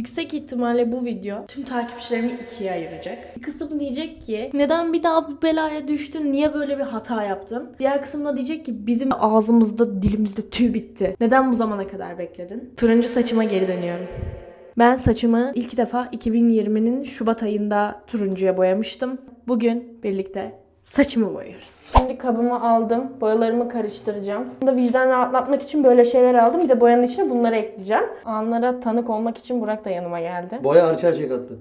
Yüksek ihtimalle bu video tüm takipçilerimi ikiye ayıracak. Bir kısım diyecek ki neden bir daha bu belaya düştün? Niye böyle bir hata yaptın? Diğer kısım da diyecek ki bizim ağzımızda dilimizde tüy bitti. Neden bu zamana kadar bekledin? Turuncu saçıma geri dönüyorum. Ben saçımı ilk defa 2020'nin Şubat ayında turuncuya boyamıştım. Bugün birlikte saçımı boyuyoruz. Şimdi kabımı aldım. Boyalarımı karıştıracağım. Bunda vicdan rahatlatmak için böyle şeyler aldım. Bir de boyanın içine bunları ekleyeceğim. Anlara tanık olmak için Burak da yanıma geldi. Boya hariç her şey kattı.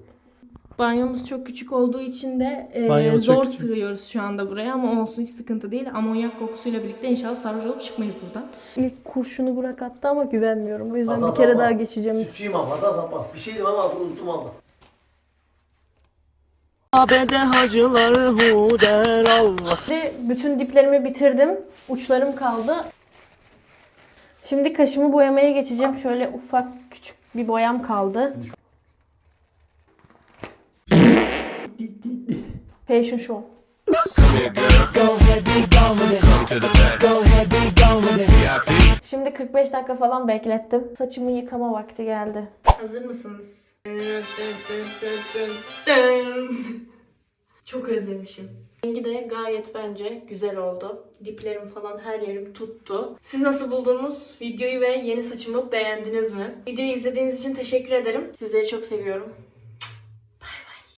Banyomuz çok küçük olduğu için de e, Banyomuz zor küçük. sığıyoruz şu anda buraya ama olsun hiç sıkıntı değil. Amonyak kokusuyla birlikte inşallah sarhoş olup çıkmayız buradan. İlk kurşunu Burak attı ama güvenmiyorum. O yüzden Hasan bir kere Sapan. daha geçeceğim. Sütçüyüm ama hata sapmaz. Bir şey diyeyim ama unuttum valla. Abede hacıları hu der Allah Şimdi bütün diplerimi bitirdim. Uçlarım kaldı. Şimdi kaşımı boyamaya geçeceğim. Şöyle ufak küçük bir boyam kaldı. Fashion show. Şimdi 45 dakika falan beklettim. Saçımı yıkama vakti geldi. Hazır mısınız? Çok özlemişim. Rengi de gayet bence güzel oldu. Diplerim falan her yerim tuttu. Siz nasıl buldunuz? Videoyu ve yeni saçımı beğendiniz mi? Videoyu izlediğiniz için teşekkür ederim. Sizleri çok seviyorum.